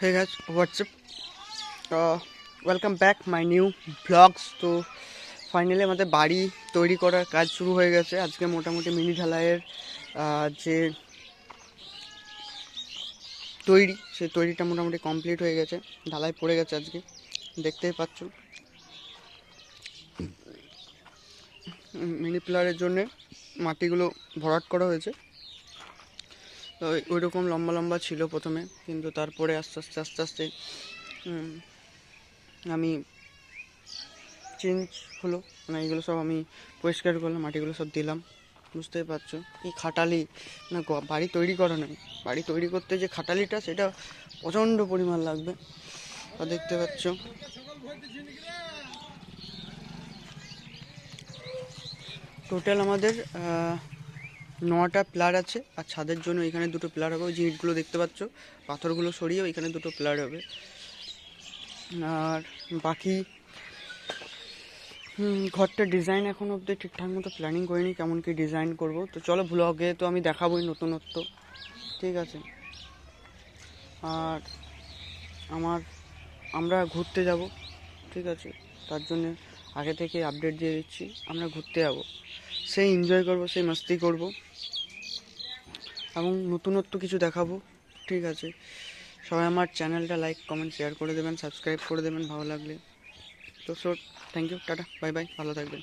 what's up? Uh, welcome back my new vlogs. তো finally আমাদের বাড়ি তৈরি করার কাজ শুরু হয়ে গেছে। আজকে মোটামুটি মিনি ঢালাইয়ের যে তৈরি সেই তৈরিটা মোটামুটি কমপ্লিট হয়ে গেছে। ঢালাই পড়ে গেছে আজকে দেখতেই পাচ্ছ। মিনি পিলারের জন্যে মাটিগুলো ভরাট করা হয়েছে। ওই রকম লম্বা লম্বা ছিল প্রথমে, কিন্তু তারপরে আস্তে আস্তে আস্তে আস্তে আমি চেঞ্জ হলো। মানে এগুলো সব আমি পরিষ্কার করলাম, মাটিগুলো সব দিলাম। বুঝতেই পারছ? কি খাটালি, না বাড়ি তৈরি করা নয়। বাড়ি তৈরি করতে যে খাটালিটা, সেটা প্রচণ্ড পরিমাণ লাগবে। আর দেখতে পাচ্ছ। টোটাল আমাদের নটা প্লার আছে আর ছাদের জন্য এখানে দুটো প্লার হবে। ওই যে ইটগুলো দেখতে পাচ্ছ পাথরগুলো সরিয়ে এখানে দুটো প্লার হবে। আর বাকি হুম, ঘরটা ডিজাইন এখন অবধি ঠিকঠাক মতো প্ল্যানিং করিনি কেমন কি ডিজাইন করব। তো চলো ব্লগে তো আমি দেখাবোই নতুনত্ব ঠিক আছে? আর আমার আমরা ঘুরতে যাব ঠিক আছে? তার জন্য আগে থেকে আপডেট দিয়ে দিচ্ছি আমরা ঘুরতে যাব। সেই এনজয় করব, সেই মাস্তি করব। এবং নতুনত্ব কিছু দেখাবো, ঠিক আছে? সবাই আমার চ্যানেলটা লাইক কমেন্ট শেয়ার করে দেবেন সাবস্ক্রাইব করে দেবেন, ভালো লাগলে। তো so thank you tata bye bye ভালো থাকবেন।